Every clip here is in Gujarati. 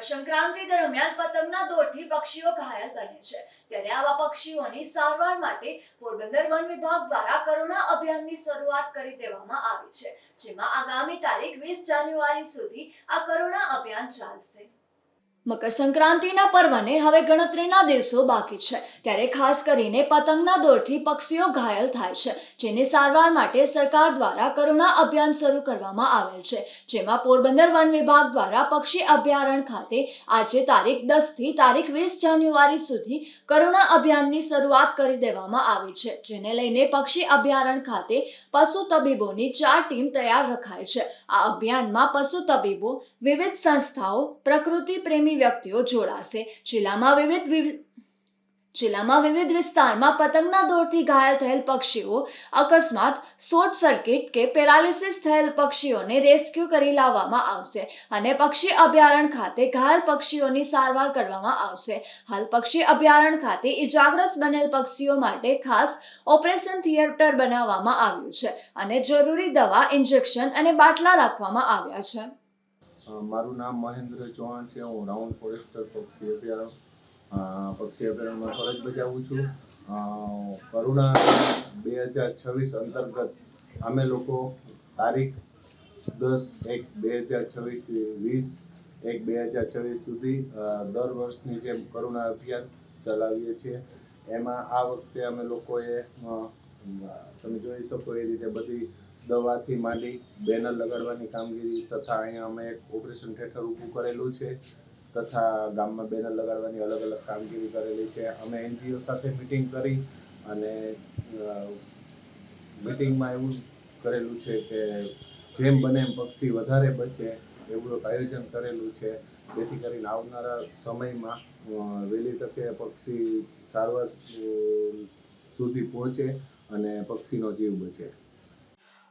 મકર સંક્રાંતિ દરમિયાન પતંગના દોરથી પક્ષીઓ ઘાયલ બને છે. ત્યારે આવા પક્ષીઓની સારવાર માટે પોરબંદર વન વિભાગ દ્વારા કરુણા અભિયાનની શરૂઆત કરી દેવામાં આવી છે, જેમાં આગામી તારીખ વીસ જાન્યુઆરી સુધી આ કરુણા અભિયાન ચાલશે. મકર સંક્રાંતિના પર્વને હવે ગણતરીના દિવસો બાકી છે. ત્યારે ખાસ કરીને પતંગના દોરથી પક્ષીઓ ઘાયલ થાય છે, જેની સારવાર માટે સરકાર દ્વારા કરુણા અભિયાન શરૂ કરવામાં આવેલ છે. જેમાં પોરબંદર વન વિભાગ દ્વારા પક્ષી અભયારણ્ય ખાતે આજે તારીખ દસથી તારીખ વીસ જાન્યુઆરી સુધી કરુણા અભિયાનની શરૂઆત કરી દેવામાં આવી છે, જેને લઈને પક્ષી અભયારણ્ય ખાતે પશુ તબીબોની ચાર ટીમ તૈયાર રખાય છે. આ અભિયાનમાં પશુ તબીબો, વિવિધ સંસ્થાઓ, પ્રકૃતિ પ્રેમી વ્યક્તિઓ જોડાશે. જિલ્લામાં વિવિધ જિલ્લામાં વિવિધ વિસ્તારમાં પતંગના દોરથી ઘાયલ થયેલ પક્ષીઓ અકસ્માત, શોર્ટ સર્કિટ કે પેરાલિસિસ થયેલ પક્ષીઓને રેસ્ક્યુ કરી લાવવામાં આવશે અને પક્ષી અભયારણ્ય ખાતે ઘાયલ પક્ષીઓની સારવાર કરવામાં આવશે. હાલ પક્ષી અભયારણ્ય ખાતે ઇજાગ્રસ્ત બનેલ પક્ષીઓ માટે ખાસ ઓપરેશન થિયેટર બનાવવામાં આવ્યું છે અને જરૂરી દવા, ઇન્જેક્શન અને બાટલા રાખવામાં આવ્યા છે. મારું નામ મહેન્દ્ર ચૌહાણ છે. હું રાઉન્ડ ફોરેસ્ટર પક્ષી અભયારણ્ય પક્ષી અભયારણ્યમાં ફરજ બજાવું છું. કરુણા બે હજાર છવ્વીસ અંતર્ગત અમે લોકો તારીખ દસ એક બે હજાર છવ્વીસથી વીસ એક બે હજાર છવ્વીસ સુધી દર વર્ષની જેમ કરુણા અભિયાન ચલાવીએ છીએ. એમાં આ વખતે અમે લોકોએ તમે જોઈ શકો એ રીતે બધી દવાથી માંડી બેનર લગાડવાની કામગીરી તથા અહીંયા અમે એક ઓપરેશન થિયેટર ઊભું કરેલું છે તથા ગામમાં બેનર લગાડવાની અલગ અલગ કામગીરી કરેલી છે. અમે એનજીઓ સાથે મિટિંગ કરી અને મિટિંગમાં એવું કરેલું છે કે જેમ બને એમ પક્ષી વધારે બચે એવું એક આયોજન કરેલું છે. જેથી કરીને આવનારા સમયમાં વહેલી તકે પક્ષી સારવાર સુધી પહોંચે અને પક્ષીનો જીવ બચે.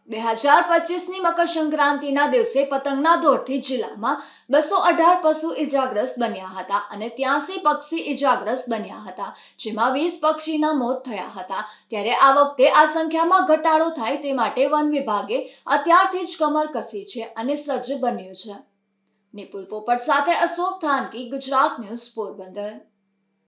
બે હજાર પચીસની મકર સંક્રાંતિના દિવસે પતંગના દોરથી જિલ્લામાં બસો અઢાર પશુ ઇજાગ્રસ્ત બન્યા હતા અને ત્યાંસી પક્ષી ઇજાગ્રસ્ત બન્યા હતા, જેમાં વીસ પક્ષીના મોત થયા હતા. ત્યારે આ વખતે આ સંખ્યામાં ઘટાડો થાય તે માટે વન વિભાગે અત્યારથી જ કમર કસી છે અને સજ્જ બન્યું છે. નિપુલ પોપટ સાથે અશોક થાનકી, ગુજરાત ન્યૂઝ પોરબંદર.